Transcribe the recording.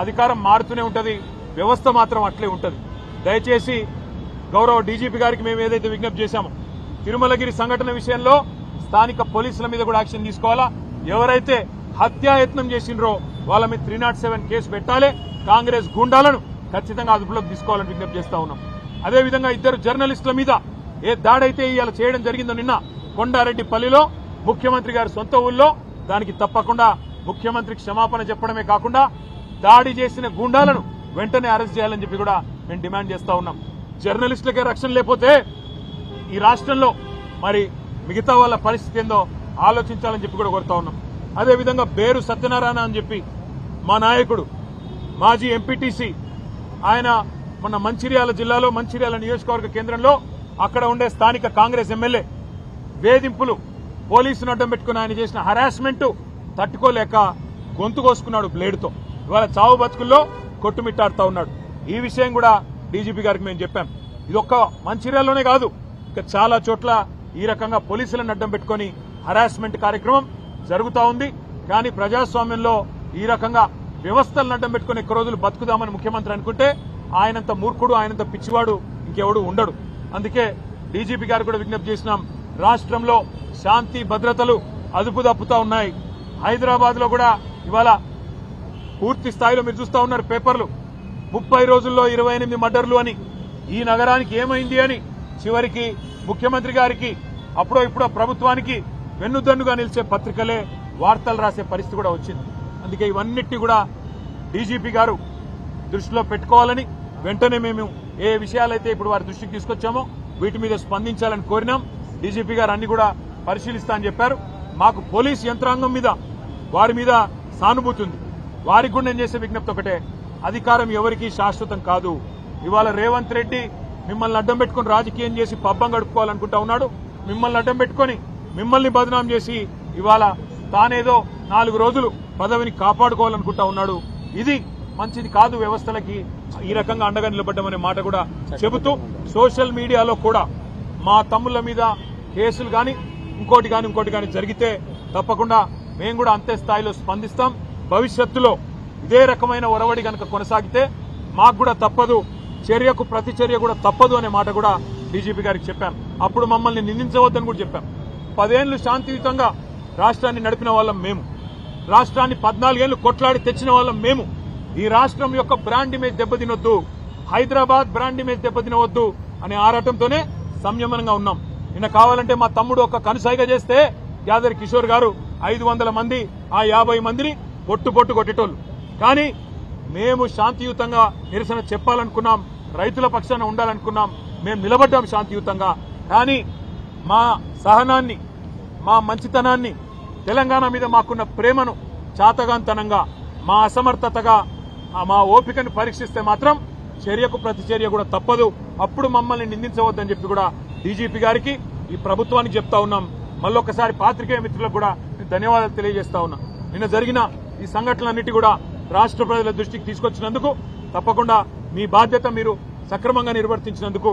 అధికారం మారుతూనే ఉంటుంది వ్యవస్థ మాత్రం అట్లే ఉంటుంది. దయచేసి గౌరవ డీజీపీ గారికి మేము ఏదైతే విజ్ఞప్తి చేశామో తిరుమలగిరి సంఘటన విషయంలో స్థానిక పోలీసుల మీద కూడా యాక్షన్ తీసుకోవాలా? ఎవరైతే హత్యాయత్నం చేసిండ్రో వాళ్ళ మీద త్రీ నాట్ సెవెన్ కేసు పెట్టాలి కాంగ్రెస్ గుండాలను ఖచ్చితంగా అదుపులోకి తీసుకోవాలని విజ్ఞప్తి చేస్తా ఉన్నాం. అదేవిధంగా ఇద్దరు జర్నలిస్టుల మీద ఏ దాడైతే ఇవాళ చేయడం జరిగిందో నిన్న కొండారెడ్డిపల్లిలో ముఖ్యమంత్రి గారి సొంత ఊళ్ళో దానికి తప్పకుండా ముఖ్యమంత్రి క్షమాపణ చెప్పడమే కాకుండా దాడి చేసిన గుండాలను వెంటనే అరెస్ట్ చేయాలని చెప్పి కూడా మేము డిమాండ్ చేస్తా ఉన్నాం. జర్నలిస్టులకే రక్షణ లేకపోతే ఈ రాష్ట్రంలో మరి మిగతా వాళ్ళ పరిస్థితి ఏందో ఆలోచించాలని చెప్పి కూడా కోరుతా ఉన్నాం. అదేవిధంగా బేరు సత్యనారాయణ అని చెప్పి మా నాయకుడు మాజీ ఎంపీటీసీ ఆయన మన మంచిర్యాల జిల్లాలో మంచిర్యాల నియోజకవర్గ కేంద్రంలో అక్కడ ఉండే స్థానిక కాంగ్రెస్ ఎమ్మెల్యే వేధింపులు పోలీసును అడ్డం పెట్టుకుని ఆయన చేసిన హరాస్మెంట్ తట్టుకోలేక గొంతు కోసుకున్నాడు బ్లేడ్తో ఇవాళ చావు బతుకుల్లో కొట్టుమిట్టాడుతూ ఉన్నాడు. ఈ విషయం కూడా డీజీపీ గారికి మేము చెప్పాం. ఇది ఒక్క మంచిర్యాలలోనే కాదు ఇక చాలా చోట్ల ఈ రకంగా పోలీసులను అడ్డం పెట్టుకొని హరాస్మెంట్ కార్యక్రమం జరుగుతూ ఉంది. కానీ ప్రజాస్వామ్యంలో ఈ రకంగా వ్యవస్థలను అడ్డం పెట్టుకుని ఎక్కువ రోజులు బతుకుదామని ముఖ్యమంత్రి అనుకుంటే ఆయనంత మూర్ఖుడు ఆయనంత పిచ్చివాడు ఇంకెవడు ఉండడు. అందుకే డీజీపీ గారు కూడా విజ్ఞప్తి చేసినాం రాష్ట్రంలో శాంతి భద్రతలు అదుపు తప్పుతా ఉన్నాయి. హైదరాబాద్లో కూడా ఇవాళ పూర్తి స్థాయిలో మీరు చూస్తా ఉన్నారు పేపర్లు. ముప్పై రోజుల్లో ఇరవై ఎనిమిది మర్డర్లు అని. ఈ నగరానికి ఏమైంది అని చివరికి ముఖ్యమంత్రి గారికి అప్పుడో ఇప్పుడో ప్రభుత్వానికి వెన్నుదన్నుగా నిలిచే పత్రికలే వార్తలు రాసే పరిస్థితి కూడా వచ్చింది. అందుకే ఇవన్నిటిని కూడా డీజీపీ గారు దృష్టిలో పెట్టుకోవాలని వెంటనే మేము ఏ విషయాలైతే ఇప్పుడు వారి దృష్టికి తీసుకొచ్చామో వీటి మీద స్పందించాలని కోరినాం. డీజీపీ గారు అన్ని కూడా పరిశీలిస్తా అని చెప్పారు. మాకు పోలీస్ యంత్రాంగం మీద వారి మీద సానుభూతి ఉంది. వారికి కూడా నేను చేసే విజ్ఞప్తి ఒకటే. అధికారం ఎవరికీ శాశ్వతం కాదు. ఇవాళ రేవంత్ రెడ్డి మిమ్మల్ని అడ్డం పెట్టుకుని రాజకీయం చేసి పబ్బం గడుపుకోవాలనుకుంటా ఉన్నాడు. మిమ్మల్ని అడ్డం పెట్టుకొని మిమ్మల్ని బదనాం చేసి ఇవాళ తానేదో నాలుగు రోజులు పదవిని కాపాడుకోవాలనుకుంటా ఉన్నాడు. ఇది మంచిది కాదు వ్యవస్థలకి ఈ రకంగా అండగా నిలబడ్డమనే మాట కూడా చెబుతూ సోషల్ మీడియాలో కూడా మా తమ్ముళ్ళ మీద కేసులు కానీ ఇంకోటి కానీ ఇంకోటి కానీ జరిగితే తప్పకుండా మేము కూడా అంతే స్థాయిలో స్పందిస్తాం. భవిష్యత్తులో ఇదే రకమైన ఒరవడి కనుక కొనసాగితే మాకు కూడా తప్పదు చర్యకు ప్రతి చర్య కూడా తప్పదు అనే మాట కూడా డీజీపీ గారికి చెప్పాం. అప్పుడు మమ్మల్ని నిందించవద్దని కూడా చెప్పాం. పదేళ్ళు శాంతియుతంగా రాష్ట్రాన్ని నడిపిన వాళ్ళం మేము. రాష్ట్రాన్ని పద్నాలుగేళ్ళు కొట్లాడి తెచ్చిన వాళ్ళం మేము. ఈ రాష్ట్రం యొక్క బ్రాండ్ ఇమేజ్ దెబ్బతినొద్దు హైదరాబాద్ బ్రాండ్ ఇమేజ్ దెబ్బతినవద్దు అనే ఆరాటంతోనే సంయమనంగా ఉన్నాం. నిన్న కావాలంటే మా తమ్ముడు ఒక కనుసాయిగా చేస్తే యాదరి కిషోర్ గారు ఐదు వందల మంది ఆ యాభై మందిని పొట్టు పొట్టు కొట్టేటోళ్ళు. కానీ మేము శాంతియుతంగా నిరసన చెప్పాలనుకున్నాం రైతుల పక్షాన ఉండాలనుకున్నాం మేము నిలబడ్డాం శాంతియుతంగా. కానీ మా సహనాన్ని మా మంచితనాన్ని తెలంగాణ మీద మాకున్న ప్రేమను చాతగాంతనంగా మా అసమర్థతగా మా ఓపికను పరీక్షిస్తే మాత్రం చర్యకు ప్రతిచర్య కూడా తప్పదు. అప్పుడు మమ్మల్ని నిందించవద్దని చెప్పి కూడా డీజీపీ గారికి ఈ ప్రభుత్వానికి చెప్తా ఉన్నాం. మళ్ళొకసారి పాత్రికేయ మిత్రులకు కూడా నేను ధన్యవాదాలు తెలియజేస్తా ఉన్నా. నిన్న జరిగిన ఈ సంఘటనలన్నిటి కూడా రాష్ట్ర ప్రజల దృష్టికి తీసుకొచ్చినందుకు తప్పకుండా మీ బాధ్యత మీరు సక్రమంగా నిర్వర్తించినందుకు